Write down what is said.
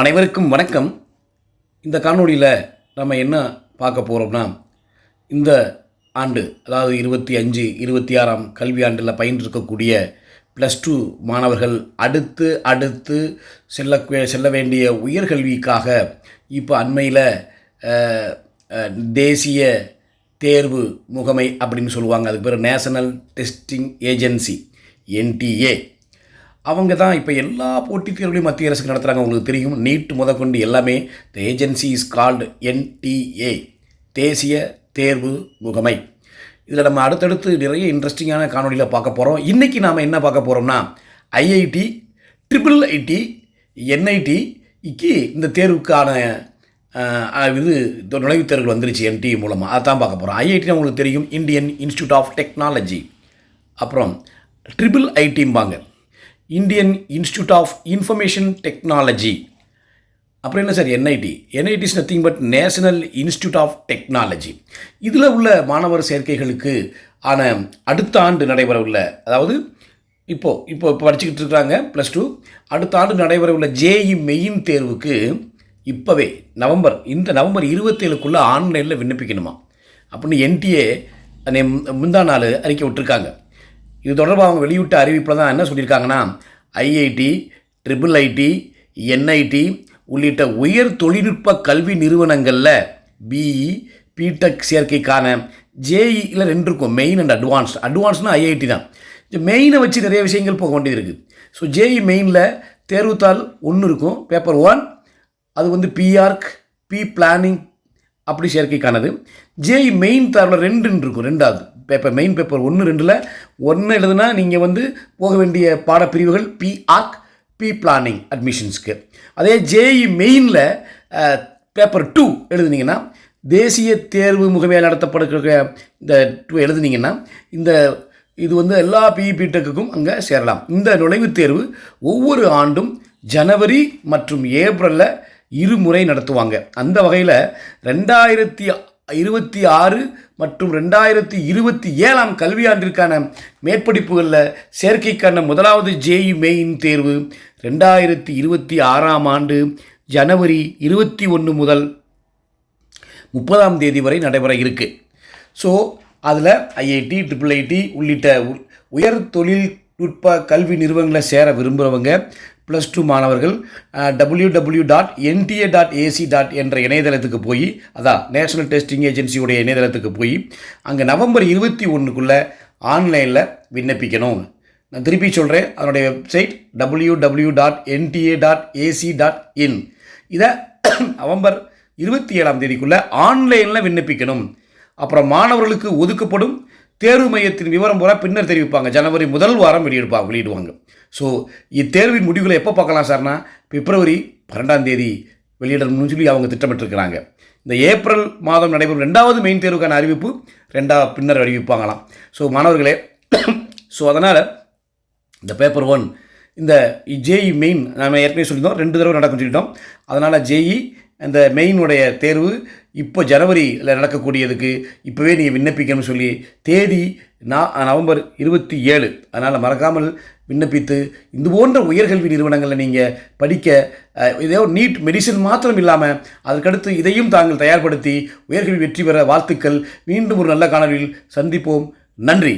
அனைவருக்கும் வணக்கம். இந்த காணொலியில் நம்ம என்ன பார்க்க போகிறோம்னா இந்த ஆண்டு அதாவது இருபத்தி அஞ்சு இருபத்தி ஆறாம் கல்வி ஆண்டில் பயின்றிருக்கக்கூடிய ப்ளஸ் டூ மாணவர்கள் அடுத்து அடுத்து செல்ல செல்ல வேண்டிய உயர்கல்விக்காக இப்போ அண்மையில் தேசிய தேர்வு முகமை அப்படின்னு சொல்லுவாங்க. அதுக்கு பேர் நேஷனல் டெஸ்டிங் ஏஜென்சி என்டிஏ அவங்க தான் இப்போ எல்லா போட்டித் தேர்வுகளையும் மத்திய அரசுக்கு நடத்துகிறாங்க உங்களுக்கு தெரியும். நீட் முதற்கொண்டு எல்லாமே the agency is called N T A தேசிய தேர்வு முகமை. இதில் நம்ம அடுத்தடுத்து நிறைய இன்ட்ரெஸ்டிங்கான காணொலியில் பார்க்க போகிறோம் இன்றைக்கி நாம் என்ன பார்க்க போகிறோம்னா ஐஐடி ட்ரிபிள் ஐடி என்ஐடிக்கு இந்த தேர்வுக்கான இது நுழைவுத் தேர்வுகள் வந்துருச்சு என்டி மூலமாக அதான் பார்க்க போகிறோம் ஐஐடினா உங்களுக்கு தெரியும். இந்தியன் இன்ஸ்டியூட் ஆஃப் டெக்னாலஜி அப்புறம் triple ஐடிம்பாங்க Indian institute of information technology அப்புறம் என்ன sir N I T N I T is nothing but national institute of technology இதில் உள்ள மாணவர் சேர்க்கைகளுக்கு ஆன அடுத்த ஆண்டு நடைபெற உள்ள அதாவது இப்போது இப்போ இப்போ படிச்சுக்கிட்டு இருக்கிறாங்க ப்ளஸ் டூ அடுத்த ஆண்டு நடைபெற உள்ள ஜேஇ மெயின் தேர்வுக்கு இப்போவே நவம்பர் இந்த நவம்பர் இருபத்தேழுக்குள்ளே ஆன்லைனில் விண்ணப்பிக்கணுமா? அப்படின்னு என்டிஏ முந்தா நாள் அறிக்கை விட்டுருக்காங்க. இது தொடர்பாக அவங்க வெளியிட்ட அறிவிப்பில் தான் என்ன சொல்லியிருக்காங்கன்னா ஐஐடி ட்ரிபிள் ஐடி என்ஐடி உள்ளிட்ட உயர் தொழில்நுட்ப கல்வி நிறுவனங்களில் பிஇ பிடெக் சேர்க்கைக்கான ஜேஇயில் ரெண்டு இருக்கும். மெயின் அண்ட் அட்வான்ஸ் அட்வான்ஸ்னால் ஐஐடி தான். இந்த மெயினை வச்சு நிறைய விஷயங்கள் போக வேண்டியது இருக்குது ஸோ ஜேஇ மெயினில் தேர்வுத்தாள் ஒன்று இருக்கும். பேப்பர் ஒன் அது வந்து பிஆர்க் பி பிளானிங் அப்படி சேர்க்கைக்கானது. ஜேஇ மெயின் தாரில் ரெண்டுன்னு இருக்கும். ரெண்டாவது. பேப்பர் மெயின் பேப்பர் ஒன்று ரெண்டில் ஒன்று எழுதுனா நீங்கள் வந்து போக வேண்டிய பாடப்பிரிவுகள் பி ஆர்க் பி பிளானிங் அட்மிஷன்ஸ்க்கு அதே ஜேஇ மெயினில் பேப்பர் டூ எழுதுனீங்கன்னா தேசிய தேர்வு முகமையால் நடத்தப்படுகிற இந்த டூ எழுதுனீங்கன்னா இந்த இது வந்து எல்லா பிஇ டெக்குக்கும் அங்கே சேரலாம். இந்த நுழைவுத் தேர்வு ஒவ்வொரு ஆண்டும் ஜனவரி மற்றும் ஏப்ரலில் இருமுறை நடத்துவாங்க. அந்த வகையில் ரெண்டாயிரத்தி இருபத்தி ஆறு மற்றும் ரெண்டாயிரத்தி இருபத்தி ஏழாம் கல்வியாண்டிற்கான மேற்படிப்புகளில் சேர்க்கைக்கான முதலாவது ஜேஇ மெயின் தேர்வு ரெண்டாயிரத்தி இருபத்தி ஆறாம் ஆண்டு ஜனவரி இருபத்தி ஒன்று முதல் முப்பதாம் தேதி வரை நடைபெற இருக்குது ஸோ அதில் ஐஐடி ட்ரிபிள் ஐடி உள்ளிட்ட உ- உயர் தொழில்நுட்ப கல்வி நிறுவனங்களை சேர விரும்புகிறவங்க ப்ளஸ் டூ மாணவர்கள் W W dot N T A dot A C dot என்ற இணையதளத்துக்கு போய் அதான் நேஷனல் டெஸ்டிங் ஏஜென்சியுடைய இணையதளத்துக்கு போய் அங்கே நவம்பர் இருபத்தி ஒன்றுக்குள்ளே ஆன்லைனில் விண்ணப்பிக்கணும். நான் திருப்பி சொல்கிறேன் அதனுடைய website W W dot N T A dot A C dot in இதை நவம்பர் இருபத்தி ஏழாம் தேதிக்குள்ளே ஆன்லைனில் விண்ணப்பிக்கணும். அப்புறம் மாணவர்களுக்கு ஒதுக்கப்படும் தேர்வு மையத்தின் விவரம் பூரா பின்னர் தெரிவிப்பாங்க. ஜனவரி முதல் வாரம் வெளியிடுப்பாங்க வெளியிடுவாங்க. ஸோ இத்தேர்வின் முடிவுகளை எப்போ பார்க்கலாம் சார்னா பிப்ரவரி பன்னெண்டாம் தேதி வெளியிடணும்னு சொல்லி அவங்க திட்டமிட்டிருக்கிறாங்க. இந்த ஏப்ரல் மாதம் நடைபெறும் ரெண்டாவது மெயின் தேர்வுக்கான அறிவிப்பு ரெண்டா பின்னர் அறிவிப்பாங்களாம். ஸோ மாணவர்களே ஸோ அதனால் இந்த பேப்பர் ஒன் இந்த ஜேஇ மெயின் நம்ம ஏற்கனவே சொல்லியிருந்தோம் ரெண்டு தடவை நடக்கும் சொல்லிட்டோம். அதனால் ஜேஇ அந்த மெயினுடைய தேர்வு இப்போ ஜனவரியில் நடக்கக்கூடியதுக்கு இப்போவே நீங்கள் விண்ணப்பிக்கணும்னு சொல்லி தேதி நவம்பர் இருபத்தி ஏழு. அதனால் மறக்காமல் விண்ணப்பித்து இது போன்ற உயர்கல்வி நிறுவனங்களில் நீங்கள் படிக்க அஹ், இதோ நீட் மெடிசன் மாத்திரம் இல்லாமல் அதற்கடுத்து இதையும் தாங்கள் தயார்படுத்தி உயர்கல்வி வெற்றி பெற வாழ்த்துக்கள். மீண்டும் ஒரு நல்ல காணொலியில் சந்திப்போம். நன்றி.